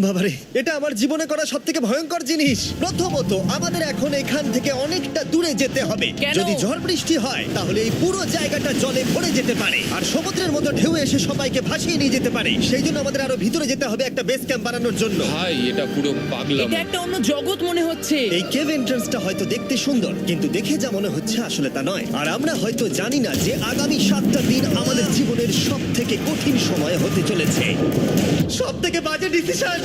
বাবারে এটা আমার জীবনে করা সব থেকে ভয়ঙ্কর জিনিস। প্রথমত আমাদের এখন এখান থেকে অনেকটা দূরে যেতে হবে। কেন? যদি ঝড় বৃষ্টি হয় তাহলে এই পুরো জায়গাটা জলে ভরে যেতে পারে। আর সমুদ্রের মতো ঢেউ এসে সবাইকে ভাসিয়ে নিয়ে যেতে পারে। সেই জন্য আমাদের আরও ভিতরে যেতে হবে একটা বেস ক্যাম্প বানানোর জন্য। ভাই এটা পুরো পাগলাম। এটা একটা অন্য জগৎ মনে হচ্ছে। এই কেভ এন্ট্রান্সটা হয়তো দেখতে সুন্দর কিন্তু দেখে যা মনে হচ্ছে আসলে তা নয়। আর আমরা হয়তো জানি না যে আগামী সাতটা দিন আমাদের জীবনের সব থেকে কঠিন সময় হতে চলেছে। সব থেকে বাজে ডিসিশন।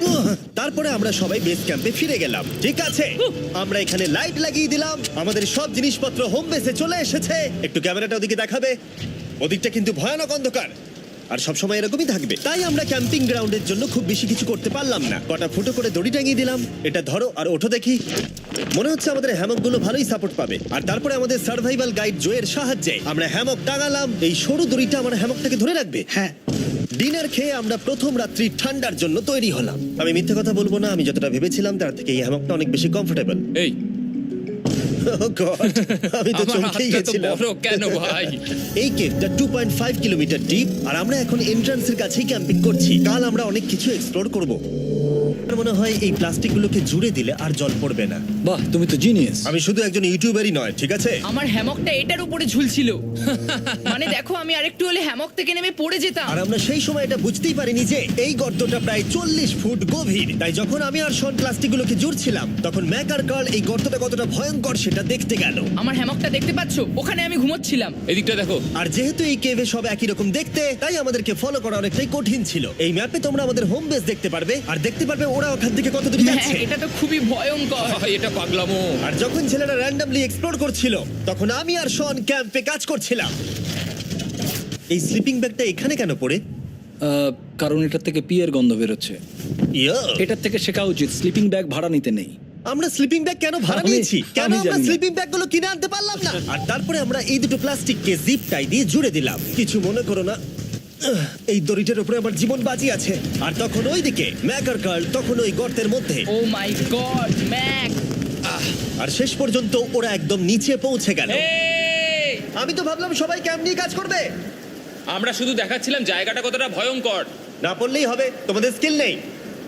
উহ, তারপরে আমরা সবাই বেস ক্যাম্পে ফিরে গেলাম। ঠিক আছে আমরা এখানে লাইট লাগিয়ে দিলাম। আমাদের সব জিনিসপত্র হোম বেসে চলে এসেছে। একটু ক্যামেরাটা ওদিকে দেখাবে। ওদিকটা কিন্তু ভয়ানক অন্ধকার। আর সব সময় এরকমই থাকবে। তাই আমরা ক্যাম্পিং গ্রাউন্ডের জন্য খুব বেশি কিছু করতে পারলাম না। কটা ফুটো করে দড়ি টাঙিয়ে দিলাম। এটা ধরো আর ওঠো দেখি। মনে হচ্ছে আমাদের হ্যামকগুলো ভালোই সাপোর্ট পাবে। আর তারপরে আমাদের সার্ভাইভাল গাইড জোয়ের সাহায্যে আমরা হ্যামক টাঙালাম। এই সরু দড়িটা আমার হ্যামকটাকে ধরে রাখবে। হ্যাঁ। ডিনার খেয়ে আমরা প্রথম রাত্রি ঠান্ডার জন্য তৈরি হলাম। আমি মিথ্যে কথা বলব না আমি যতটা ভেবেছিলাম তার থেকে এই হ্যামকটা অনেক বেশি কমফোর্টেবল এই। আমি তো চমকেই গেছিলাম। কেন ভাই? এই কেভটা two point five kilometre deep আর আমরা এখন এন্ট্রান্সের কাছেই ক্যাম্পিং করছি। কাল আমরা অনেক কিছু এক্সপ্লোর করব। মনে হয় এই প্লাস্টিকগুলোকে জুড়ে দিলে আর জল পড়বে না। বাহ তুমি তো জিনিয়াস আমি শুধু একজন ইউটিউবারই নয় ঠিক আছে? আমার হ্যামকটা এটার উপরে ঝুলছিল। মানে দেখো আমি আরেকটু হলে হ্যামক থেকে নেমে পড়ে যেতাম। আর আমরা সেই সময় এটা বুঝতেই পারিনি যে এই গর্তটা প্রায় চল্লিশ ফুট গভীর। তাই যখন আমি আর শন প্লাস্টিকগুলোকে জুড়ছিলাম তখন ম্যাক আর কার্ল এই গর্তটা কতটা ভয়ঙ্কর সেটা দেখতে গেল। আমার হ্যামকটা দেখতে পাচ্ছো? ওখানে আমি ঘুমোচ্ছিলাম। এদিকটা দেখো। আর যেহেতু এই কেভে সব একই রকম দেখতে তাই আমাদেরকে ফলো করা অনেকটাই কঠিন ছিল। এই ম্যাপে তোমরা আমাদের হোম বেস দেখতে পারবে আর দেখতে পারবে ওরা ওখান থেকে কত দূরে হ্যাঁ যাচ্ছে? এটা তো খুবই ভয়ঙ্কর। ভাই এটা পাগলামো। আর যখন ছেলেরা র্যান্ডমলি এক্সপ্লোর করছিল তখন আমি আর শন ক্যাম্পে কাজ করছিলাম। এই স্লিপিং ব্যাগটা এখানে কেন পড়ে? আহ, কারণ এটার থেকে পিয়ের গন্ধ বেরোচ্ছে। ইয়া। এটার থেকে শেখা উচিত স্লিপিং ব্যাগ ভাড়া নিতে নেই। আমরা স্লিপিং ব্যাগ কেন ভাড়া আমি- নিয়েছি? কেন আমি আমরা না। স্লিপিং ব্যাগগুলো কিনে আনতে পারলাম না? আর তারপরে আমরা এই দুটো প্লাস্টিককে জিপ টাই দিয়ে জুড়ে দিলাম। কিছু মনে করো না এই দড়িটার উপরে আমার জীবন বাজি আছে। আর তখন ওইদিকে ম্যাকার কার্ল তখন ওই গর্তের মধ্যে। ও মাই গড ম্যাক! আর শেষ পর্যন্ত ওরা একদম নিচে পৌঁছে গেল। এই! আমি তো ভাবলাম সবাই ক্যাম্প নিয়ে কাজ করবে। আমরা শুধু দেখাচ্ছিলাম জায়গাটা কতটা ভয়ঙ্কর। না পড়লেই হবে তোমাদের স্কিল নেই।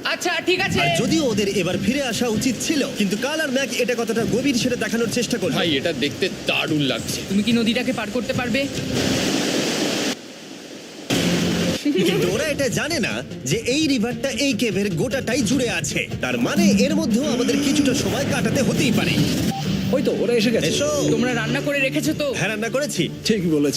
আচ্ছা ঠিক আছে। আর যদিও ওদের এবার ফিরে আসা উচিত ছিল কিন্তু কাল আর ম্যাক এটা কতটা গভীর সেটা দেখানোর চেষ্টা করল। ভাই এটা দেখতে দারুণ লাগছে। তুমি কি নদীটাকে পার করতে পারবে? কিন্তু ওরা এটা জানে না যে এই রিভারটা এই কেভের গোটাটাই জুড়ে আছে। তার মানে এর মধ্যেও আমাদের কিছুটা সময় কাটাতে হতেই পারে। ওই তো ওরা এসে গেছে। এসো। তোমরা রান্না করে রেখেছো তো? হ্যাঁ রান্না করেছি। ঠিক বলেছ।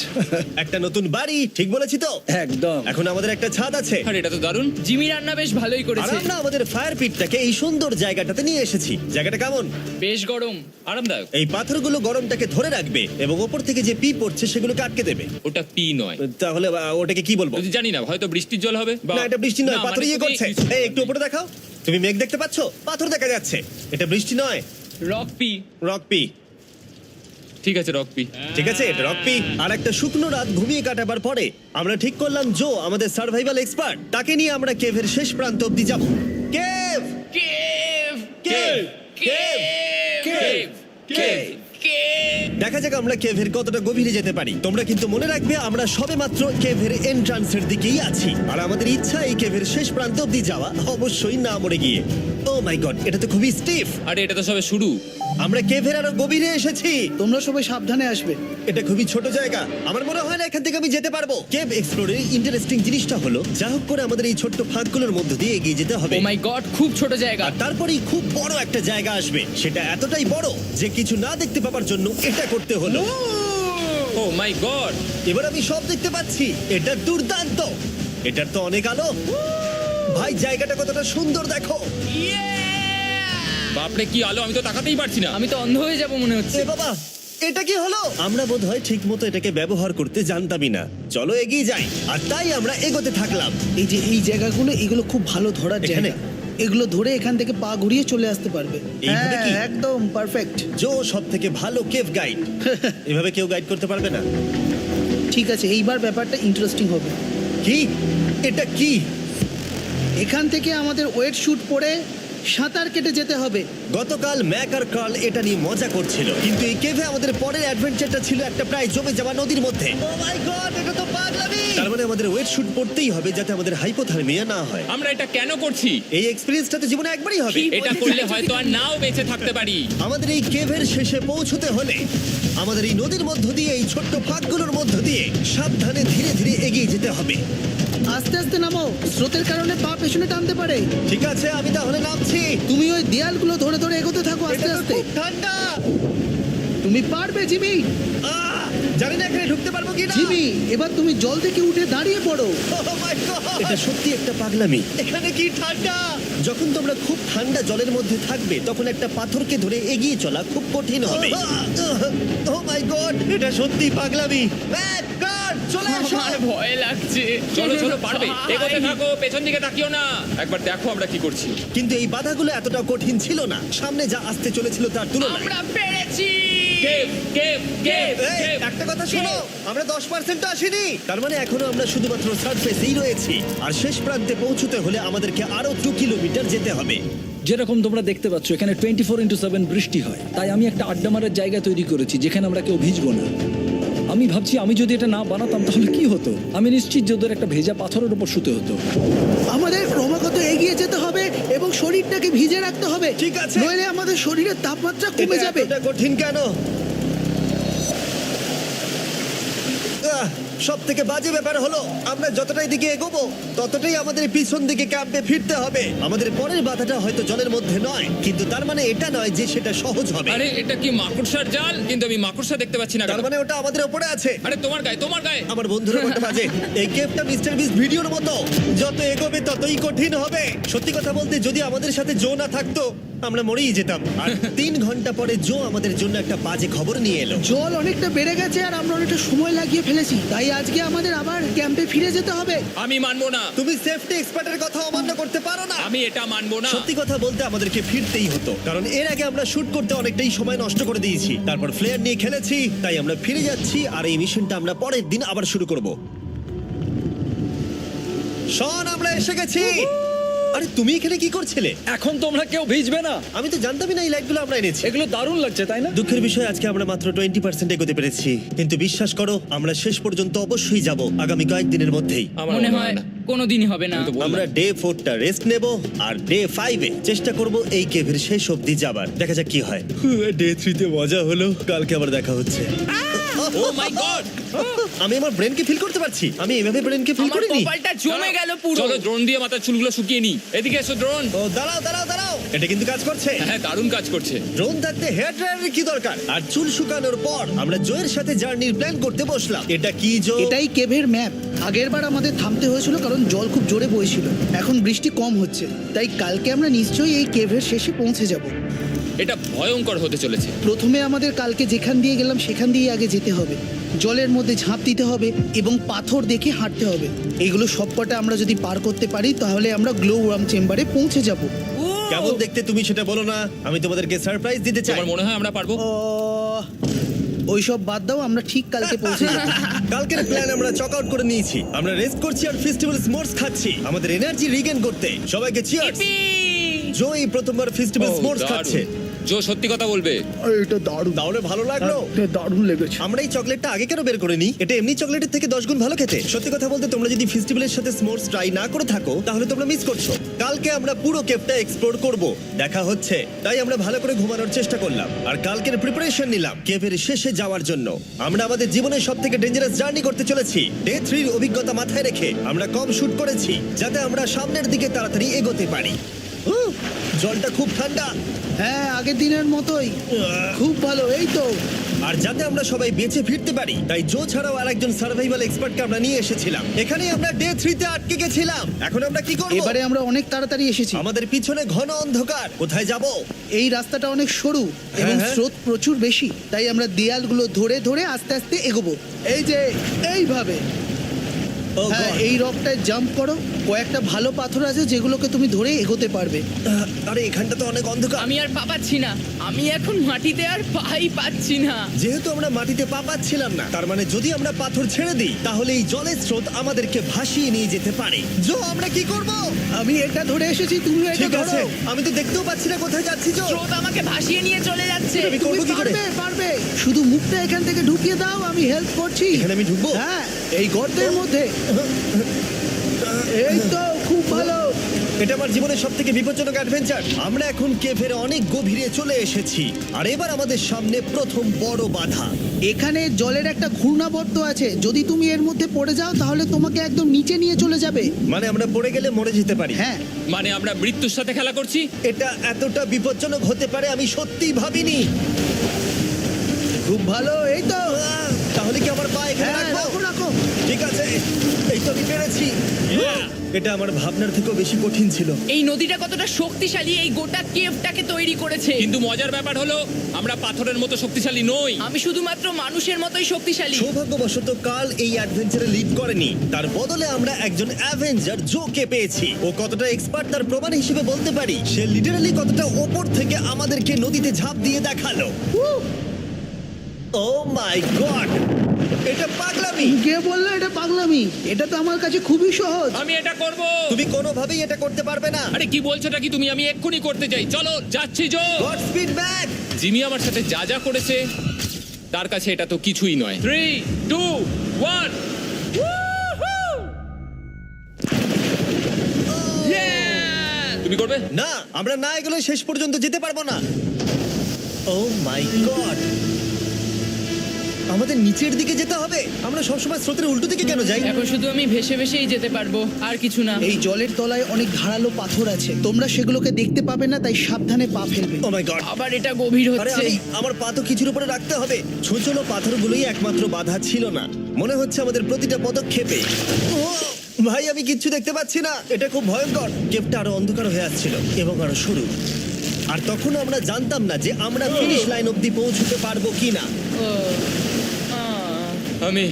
একটা নতুন বাড়ি ঠিক বলেছি তো? একদম। এখন আমাদের একটা ছাদ আছে। আর এটা তো দারুণ। জিমি রান্না বেশ ভালোই আর করেছে। আমরা আমাদের ফায়ার পিটটাকে এই সুন্দর জায়গাটাতে নিয়ে এসেছি। জায়গাটা কেমন? বেশ গরম। আরামদায়ক। এই পাথরগুলো গরমটাকে ধরে রাখবে এবং ওপর থেকে যে পি পড়ছে সেগুলোকে আটকে দেবে। ওটা পি নয়। তাহলে আহ, ওটাকে কি বলব? যদি জানি না হয়তো বৃষ্টির জল হবে বা না এটা বৃষ্টি নয় না, পাথর মানে ইয়ে করছে। এই একটু উপরে দেখাও। তুমি মেঘ দেখতে পাচ্ছো? পাথর দেখা যাচ্ছে। এটা বৃষ্টি নয়। রক পি। রক পি। ঠিক আছে রক পি। ঠিক আছে এটা রক পি। আর একটা শুকনো রাত ঘুমিয়ে কাটাবার পরে আমরা ঠিক করলাম জো আমাদের সার্ভাইভাল এক্সপার্ট তাকে নিয়ে আমরা কেভের শেষ প্রান্ত অব্দি যাব। Cave! Cave! Cave! Cave! Cave! Cave! দেখা যাক আমরা কেভের কতটা গভীরে যেতে পারি। তোমরা কিন্তু মনে রাখবে আমরা সবেমাত্র কেভের এন্ট্রান্সের দিকেই আছি। আর আমাদের ইচ্ছা এই কেভের শেষ প্রান্ত অব্দি যাওয়া অবশ্যই না মরে গিয়ে। মাই গড এটা তো খুবই স্টিফ আরে এটা তো সবে শুরু। আমরা কেভের আরও গভীরে এসেছি। তোমরা সবাই সাবধানে আসবে। এটা খুবই ছোট জায়গা। আমার মনে হয় না এখান থেকে আমি যেতে পারব। কেভ এক্সপ্লোরের ইন্টারেস্টিং জিনিসটা হলো যা হোক করে আমাদের এই ছোট্ট ফাঁকগুলোর মধ্য দিয়ে এগিয়ে যেতে হবে। ও মাই গড খুব ছোট জায়গা। আর তারপরেই খুব বড় একটা জায়গা আসবে। সেটা এতটাই বড় যে কিছু না দেখতে পাওয়ার জন্য এটা করতে হলো। ও মাই গড এবার আমি সব দেখতে পাচ্ছি। এটা দুর্দান্ত। এটার তো অনেক আলো। ভাই জায়গাটা কতটা সুন্দর দেখো। বাপরে কি আলো? আমি তো তাকাতেই পারছি না। আমি তো অন্ধ হয়ে যাব মনে হচ্ছে। এ বাবা এটা কি হলো? আমরা বোধ হয় ঠিক মতো এটাকে ব্যবহার করতে জানতামই না। চলো এগিয়ে যাই। আর তাই আমরা এগোতে থাকলাম। এই যে এই জায়গাগুলো এগুলো খুব ভালো ধরার এখানে? জায়গা। এগুলো ধরে এখান থেকে পা ঘুরিয়ে চলে আসতে পারবে। এইভাবে হ্যাঁ কি? একদম পারফেক্ট জো সব থেকে ভালো কেভ গাইড। এভাবে কেউ গাইড করতে পারবে না? ঠিক আছে এইবার ব্যাপারটা ইন্টারেস্টিং হবে। কি? এটা কি? এখান থেকে আমাদের ওয়েট শুট পরে সাঁতার কেটে যেতে হবে। গতকাল ম্যাক আর কার্ল এটা নিয়ে মজা করছিল। কিন্তু এই কেভে আমাদের পরের অ্যাডভেঞ্চারটা ছিল একটা প্রায় জমে যাওয়া নদীর মধ্যে। ও মাই গড এটা তো পাগলামি! তার মানে আমাদের ওয়েট শুট পড়তেই হবে যাতে আমাদের হাইপোথার্মিয়া না হয়। আমরা এটা কেন করছি? এই এক্সপেরিয়েন্সটা তো জীবনে একবারই হবে। এটা করলে হয়তো আর নাও বেঁচে থাকতে পারি। আমাদের এই কেভের শেষে পৌঁছতে হলে আমাদের এই নদীর মধ্য দিয়ে এই ছোট্ট ফাঁকগুলোর মধ্য দিয়ে সাবধানে ধীরে ধীরে এগিয়ে যেতে হবে। আস্তে আস্তে নামো স্রোতের কারণে পা পেছনে টানতে পারে। ঠিক আছে আমি তাহলে নামছি। তুমি ওই দেয়ালগুলো ধরে ধরে এগোতে থাকো আস্তে এটা তো আস্তে। খুব ঠান্ডা। তুমি পারবে জিমি। আহ! জানি না এখানে ঢুকতে পারব কি না জিমি এবার তুমি জল থেকে উঠে দাঁড়িয়ে পড়ো। এটা সত্যি একটা পাগলামি। এখানে কি ঠান্ডা? যখন তোমরা খুব ঠান্ডা জলের মধ্যে থাকবে তখন একটা পাথরকে ধরে এগিয়ে চলা খুব কঠিন হবে। ও মাই গড এটা সত্যি পাগলামি। গড চলে আমার ভয় লাগছে। চলো চলো পারবে। এগোতে থাকো পেছন দিকে তাকিও না। একবার দেখো আমরা কি করছি। কিন্তু এই বাধাগুলো এতটা কঠিন ছিল না। সামনে যা আসতে চলেছিল তার তুলনায়। আমরা পেরেছি। এই, একটা কথা শোনো। আমরা দশ পার্সেন্ট আসিনি। তার মানে এখনও আমরা শুধুমাত্র সার্ফেসেই রয়েছি। আর শেষ প্রান্তে পৌঁছতে হলে আমাদেরকে আরও দু কিলোমিটার যেতে হবে। যেরকম তোমরা দেখতে পাচ্ছ এখানে টোয়েন্টি ফোর ইন্টু সেভেন বৃষ্টি হয়। তাই আমি একটা আড্ডা মারার জায়গা তৈরি করেছি যেখানে আমরা কেউ ভিজবো না। আমি ভাবছি আমি যদি এটা না বানাতাম তাহলে কি হতো? আমি নিশ্চিত যে ওদের একটা ভেজা পাথরের উপর শুতে হতো। আমাদের ক্রমাগত এগিয়ে যেতে হবে এবং শরীরটাকে ভিজে রাখতে হবে। ঠিক আছে। নইলে আমাদের শরীরের তাপমাত্রা কমে যাবে। এটা কঠিন কেন? সব থেকে বাজে ব্যাপার হলো আমরা যতটাই দিকে এগোবো ততটাই আমাদের পিছন দিকে ক্যাম্পে ফিরতে হবে। আমাদের পরের বাধাটা হয়তো জলের মধ্যে নয় কিন্তু তার মানে এটা নয় যে সেটা সহজ হবে। আরে এটা কি মাকড়সার জাল? কিন্তু আমি মাকড়সা দেখতে পাচ্ছি না তার মানে ওটা আমাদের উপরে আছে। আরে তোমার গায়ে তোমার গায়ে। আমার বন্ধুরা বলতে বাজে। এই গেমটা মিস্টার বিস ভিডিওর মতো যত এগোবে ততই কঠিন হবে। সত্যি কথা বলতে যদি আমাদের সাথে জো না থাকতো আমরা মরেই যেতাম। আর তিন ঘণ্টা পরে জো আমাদের জন্য একটা বাজে খবর নিয়ে এলো। জল অনেকটা বেড়ে গেছে আর আমরা অনেকটা সময় লাগিয়ে ফেলেছি। তাই আজকে আমাদের আবার ক্যাম্পে ফিরে যেতে হবে। আমি মানবো না। তুমি সেফটি এক্সপার্টের কথা অমান্য করতে পারো না। আমি এটা মানবো না। সত্যি কথা বলতে আমাদেরকে ফিরতেই হতো। কারণ এর আগে আমরা শুট করতে অনেকটাই সময় নষ্ট করে দিয়েছি। তারপর ফ্লেয়ার নিয়ে খেলেছি তাই আমরা ফিরে যাচ্ছি আর এই মিশনটা আমরা পরের দিন আবার শুরু করব। শোন আমরা এসে গেছি। আরে তুমি এখানে কি করছিলে? এখন তোমরা কেউ ভিজবে না। আমি তো জানতামই না এই লাইটগুলো আমরা এনেছি। এগুলো দারুণ লাগছে তাই না? দুঃখের বিষয় আজকে আমরা মাত্র টোয়েন্টি পার্সেন্ট এগোতে পেরেছি। কিন্তু বিশ্বাস করো আমরা শেষ পর্যন্ত অবশ্যই যাব আগামী কয়েকদিনের মধ্যেই। আমার মনে হয় কোনোদিনই হবে না। আমরা ডে ফোরটা রেস্ট নেব আর ডে ফাইভে চেষ্টা করব এই কেভের শেষ অবধি যাবার। দেখা যাক কি হয়। ডে থ্রিতে মজা হলো কালকে আবার দেখা হচ্ছে। ও মাই গড আমি আমার ব্রেনকে ফিল করতে পারছি। আমি এভাবে ব্রেনকে ফিল আমার করিনি? কপালটা জমে গেল পুরো। চলো ড্রোন দিয়ে মাথার চুলগুলো শুকিয়ে নি এদিকে এসো ড্রোন ও দাঁড়াও দাঁড়াও দাঁড়াও। এটা কিন্তু কাজ করছে। হ্যাঁ দারুণ কাজ করছে। ড্রোন থাকতে হেয়ার ড্রায়ারের কি দরকার? আর চুল শুকানোর পর আমরা জয়ের সাথে জার্নির প্ল্যান করতে বসলাম। এটা কি জো? এটাই কেভের ম্যাপ আগেরবার আমাদের থামতে হয়েছিল কারণ জল খুব জোরে বইছিল। এখন বৃষ্টি কম হচ্ছে তাই কালকে আমরা নিশ্চয়ই এই কেভের শেষে পৌঁছে যাব। এটা ভয়ঙ্কর হতে চলেছে। প্রথমে আমাদের কালকে যেখান দিয়ে গেলাম সেখান দিয়ে আগে যেতে হবে। জলের মধ্যে ঝাঁপ দিতে হবে এবং পাথর দেখে হাঁটতে হবে। এগুলো সবকটা আমরা যদি পার করতে পারি তাহলে আমরা গ্লো ওয়ার্ম চেম্বারে পৌঁছে যাব। কেমন দেখতে তুমি সেটা বলো না আমি তোমাদেরকে সারপ্রাইজ দিতে চাই। তোমার মনে হয় আমরা পারব? ওইসব বাদ দাও আমরা ঠিক কালকে পৌঁছে যাব। কালকের প্ল্যান আমরা চক আউট করে নিয়েছি। আমরা রেস্ট করছি আর ফেস্টিভ্যাল স্মোর্টস খাচ্ছি। আমাদের এনার্জি রিগেন করতে। সবাইকে চিয়ার্স জয় এই প্রথমবার ফেস্টিভ্যাল ও, স্মোর্টস খাচ্ছে। জো সত্যি কথা বলবে। এটা দারুণ। তাহলে ভালো লাগল। এটা দারুণ লেগেছে। আমরা এই চকলেটটা আগে কেন বের করে নিই? এটা এমনি চকলেটের থেকে দশ গুণ ভালো খেতে। সত্যি কথা বলতে তোমরা যদি ফেস্টিভ্যালের সাথে স্মোর্টস ট্রাই না করে থাকো তাহলে তোমরা মিস করছ। কালকে আমরা পুরো কেপটা এক্সপ্লোর করব। দেখা হচ্ছে। তাই আমরা ভালো করে ঘুমানোর চেষ্টা করলাম। আর কালকের প্রিপারেশন নিলাম কেভের শেষে যাওয়ার জন্য। আমরা আমাদের জীবনের সব থেকে ডেঞ্জারাস জার্নি করতে চলেছি। ডে থ্রির অভিজ্ঞতা মাথায় রেখে আমরা কম শুট করেছি যাতে আমরা সামনের দিকে তাড়াতাড়ি এগোতে পারি। উহ, জলটা খুব ঠান্ডা। হ্যাঁ আগের দিনের মতোই। খুব ভালো এই তো। আর যাতে আমরা সবাই বেঁচে ফিরতে পারি তাই জো ছাড়াও আরেকজন সার্ভাইভাল এক্সপার্টকে আমরা নিয়ে এসেছিলাম। এখানে আমরা ডে থ্রিতে আটকে গেছিলাম। এখন আমরা কি করব? এবারে আমরা অনেক তাড়াতাড়ি এসেছি। আমাদের পিছনে ঘন অন্ধকার। কোথায় যাব? এই রাস্তাটা অনেক সরু এবং হ্যাঁ। স্রোত প্রচুর বেশি তাই আমরা দেয়ালগুলো ধরে ধরে আস্তে আস্তে এগোবো। এই যে এইভাবে। হ্যাঁ এই রকটায় জাম্প করো। কয়েকটা ভালো পাথর আছে যেগুলোকে তুমি ধরে এগোতে পারবে। আরে এখানটা তো অনেক অন্ধকার। আমি আর পা পাচ্ছি না। আমি এখন মাটিতে আর পাই পাচ্ছি না। যেহেতু আমরা মাটিতে পা পাচ্ছিলাম না তার মানে যদি আমরা পাথর ছেড়ে দিই তাহলে এই জলের স্রোত আমাদেরকে ভাসিয়ে নিয়ে যেতে পারে। জো আমরা কি করব? আমি এটা ধরে এসেছি তুমি এটা ঠিক আছে ধরো আমি তো দেখতেও পাচ্ছি না কোথায় যাচ্ছি জো। স্রোত আমাকে ভাসিয়ে নিয়ে চলে যাচ্ছে। আমি তুমি করব কি করে? পারবে পারবে। শুধু মুখটা এখান থেকে ঢুকিয়ে দাও আমি হেল্প করছি। এখানে আমি ঢুকবো? হ্যাঁ এই গর্তের মধ্যে। এই তো খুব ভালো। এটা আমার জীবনের সব থেকে বিপজ্জনক অ্যাডভেঞ্চার আমরা এখন কেভের অনেক গভীরে চলে এসেছি। আর এবার আমাদের সামনে প্রথম বড় বাধা। এখানে জলের একটা ঘূর্ণাবর্ত আছে। যদি তুমি এর মধ্যে পড়ে যাও তাহলে তোমাকে একদম নিচে নিয়ে চলে যাবে। মানে আমরা পড়ে গেলে মরে যেতে পারি। হ্যাঁ। মানে আমরা মৃত্যুর সাথে খেলা করছি? এটা এতটা বিপজ্জনক হতে পারে আমি সত্যিই ভাবিনি। খুব ভালো এই তো। আহ, তাহলে কি আমার পা এখানে হ্যাঁ রাখব? রাখো রাখো। ঠিক আছে। এই তো আমি পেরেছি। এটা আমার ভাবনার থেকেও বেশি কঠিন ছিল। এই নদীটা কতটা শক্তিশালী এই গোটা কেভটাকে তৈরি করেছে। কিন্তু মজার ব্যাপার হলো আমরা পাথরের মতো শক্তিশালী নই। আমি শুধুমাত্র মানুষের মতোই শক্তিশালী। সৌভাগ্যবশত কাল এই অ্যাডভেঞ্চারে লিড করেনি। তার বদলে আমরা একজন অ্যাভেঞ্জার জোকে পেয়েছি। ও কতটা এক্সপার্ট তার প্রমাণ হিসেবে বলতে পারি। সে লিটারালি কতটা ওপর থেকে আমাদেরকে নদীতে ঝাঁপ দিয়ে দেখাল। ও মাই গড এটা পাগলামি। কে বলল এটা পাগলামি? এটা তো আমার কাছে খুবই সহজ। আমি এটা করব। তুমি কোনোভাবেই এটা করতে পারবে না। আরে কি বলছোটা কি তুমি? আমি এক্ষুনি করতে চাই। চলো যাচ্ছি জো। গড স্পিড ব্যাক জিমি আমার সাথে যা যা করেছে তার কাছে এটা তো কিছুই নয়। থ্রি টু ওয়ান তুমি করবে? না আমরা না এগুলো শেষ পর্যন্ত যেতে পারব না। ও মাই গড আমাদের নিচের দিকে যেতে হবে। আমরা সবসময় স্রোতের উল্টো দিকে কেন যাই? এখন শুধু আমি ভেসে ভেসেই যেতে পারব আর কিছু না। এই জলের তলায় অনেক ধারালো পাথর আছে। তোমরা সেগুলোকে দেখতে পাবে না তাই সাবধানে পা ফেলবে। ও মাই গড আবার এটা গভীর আরে হচ্ছে। আমি আমার পা তো কিছুর উপরে রাখতে হবে। ছোচলো পাথরগুলোই একমাত্র বাধা ছিল না। মনে হচ্ছে আমাদের প্রতিটা পদক্ষেপে। ও, ভাই আমি কিচ্ছু দেখতে পাচ্ছি না। এটা খুব ভয়ঙ্কর। কেপটা আরও অন্ধকার হয়ে আসছিল এবং আরও সরু। আর তখন আমরা জানতাম না যে আমরা ফিনিশ লাইন অব্দি পৌঁছতে পারব কিনা। ও। আমি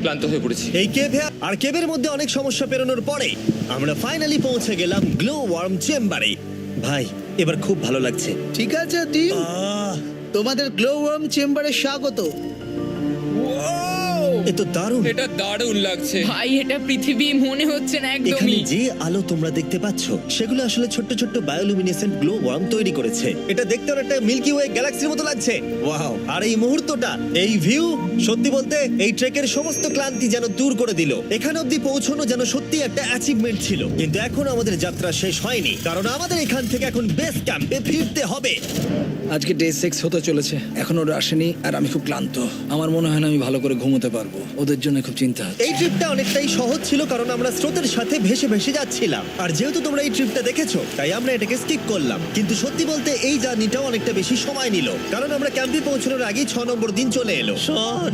ক্লান্ত হয়ে পড়েছি। এই কেভে আর কেভের মধ্যে অনেক সমস্যা পেরোনোর পরে আমরা ফাইনালি পৌঁছে গেলাম গ্লো ওয়ার্ম চেম্বারে। ভাই এবার খুব ভালো লাগছে। ঠিক আছে টিম। তোমাদের গ্লো ওয়ার্ম চেম্বারে স্বাগত। এ তো দারুণ। এটা দারুণ লাগছে। ভাই এটা পৃথিবী মনে হচ্ছে না এখানে একদমই যে আলো তোমরা দেখতে পাচ্ছ সেগুলো আসলে ছোট্ট ছোট্ট বায়োলুমিনেসেন্ট গ্লো ওয়ার্ম তৈরি করেছে। এটা দেখতে অনেকটা মিল্কি ওয়ে গ্যালাক্সির মতো লাগছে। ওয়াও আর এই মুহূর্তটা এই ভিউ সত্যি বলতে এই ট্রেকের সমস্ত ক্লান্তি যেন দূর করে দিল। এখানে অবধি পৌঁছানো যেন সত্যি একটা অ্যাচিভমেন্ট ছিল। কিন্তু এখন আমাদের যাত্রা শেষ হয়নি। কারণ আমাদের এখান থেকে এখন বেস ক্যাম্পে ফিরতে হবে। আজকে ডে সিক্স হতে চলেছে। এখন ওরা আসেনি আর আমি খুব ক্লান্ত। আমার মনে হয় না আমি ভালো করে ঘুমোতে পারব। ওদের জন্য খুব চিন্তা হচ্ছে। এই ট্রিপটা অনেকটাই সহজ ছিল কারণ আমরা স্রোতের সাথে ভেসে ভেসে যাচ্ছিলাম। আর যেহেতু তোমরা এই ট্রিপটা দেখেছ তাই আমরা এটাকে স্কিপ করলাম। কিন্তু সত্যি বলতে এই জার্নিটাও অনেকটা বেশি সময় নিল। কারণ আমরা ক্যাম্পে পৌঁছানোর আগেই ছ নম্বর দিন চলে এলো। শন।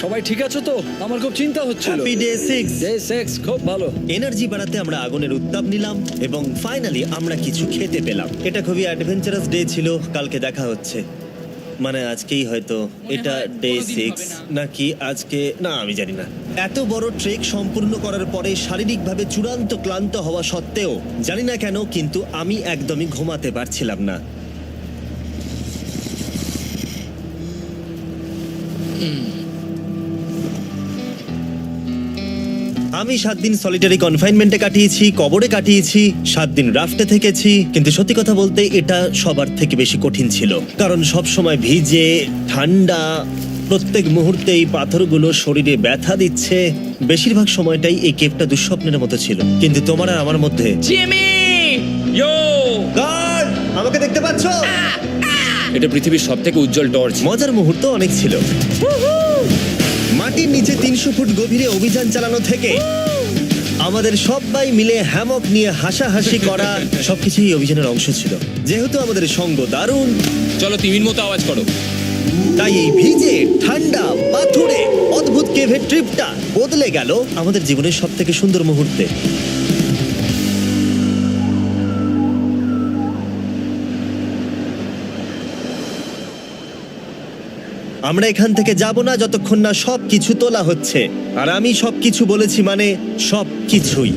সবাই ঠিক আছে তো? আমার খুব চিন্তা হচ্ছিল। Happy day six day six খুব ভালো। এনার্জি বাড়াতে আমরা আগুনের উত্তাপ নিলাম এবং ফাইনালি আমরা কিছু খেতে পেলাম। এটা খুবই অ্যাডভেঞ্চারাস ডে ছিল। কালকে দেখা হচ্ছে। মানে আজকেই হয়তো এটা ডে সিক্স নাকি আজকে না আমি জানি না। এত বড় ট্রেক সম্পূর্ণ করার পরে শারীরিকভাবে চূড়ান্ত ক্লান্ত হওয়া সত্ত্বেও জানি না কেন কিন্তু আমি একদমই ঘুমাতে পারছিলাম না। আমি সাত দিন সলিটারি কনফাইনমেন্টে কাটিয়েছি কবরে কাটিয়েছি সাত দিন রাফটে থেকেছি। কিন্তু সত্যি কথা বলতে এটা সবার থেকে বেশি কঠিন ছিল। কারণ সব সময় ভিজে ঠান্ডা প্রত্যেক মুহূর্তে এই পাথরগুলো শরীরে ব্যথা দিচ্ছে। বেশিরভাগ সময়টাই এই কেপটা দুঃস্বপ্নের মতো ছিল। কিন্তু তোমার আর আমার মধ্যে জিমি! ইয়ো! গার্ড আমাকে দেখতে পাচ্ছ? এটা পৃথিবীর সব থেকে উজ্জ্বল টর্চ মজার মুহূর্ত অনেক ছিল। মাটির নিচে তিনশো ফুট গভীরে অভিযান চালানো থেকে আমাদের সবাই মিলে হ্যামক নিয়ে হাসাহাসি করা সবকিছুই এই অভিযানের অংশ ছিল। যেহেতু আমাদের সঙ্গ দারুণ। চলো তিমির মতো আওয়াজ করো। তাই এই ভিজে ঠান্ডা পাথুরে অদ্ভুত কেভের ট্রিপটা বদলে গেল আমাদের জীবনের সব থেকে সুন্দর মুহূর্তে। আমরা এখান থেকে যাব না যতক্ষণ না সব কিছু তোলা হচ্ছে। আর আমি সব কিছু বলেছি মানে সব কিছুই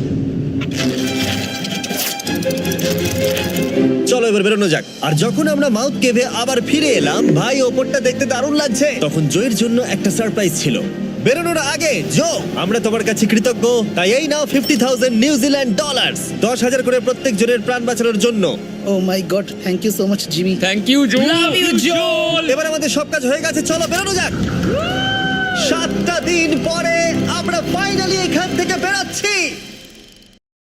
চলো এবার বেরোনো যাক। আর যখন আমরা মাউথ কেভে আবার ফিরে এলাম, ভাই, ওপরটা দেখতে দারুণ লাগছে। তখন জয়ের জন্য একটা সারপ্রাইজ ছিল। বেরোনোর আগে, জো, আমরা তোমার কাছে কৃতজ্ঞ। তাই এই now fifty thousand New Zealand dollar দশ হাজার করে প্রত্যেক জনের প্রাণ বাঁচানোর জন্য। ও my god thank you so much Jimmy thank you Jo love you Joel এবার আমাদের সব কাজ হয়ে গেছে চলো বেরোনো যাক। সাতটা দিন পরে আমরা ফাইনালি এখান থেকে বেরোচ্ছি।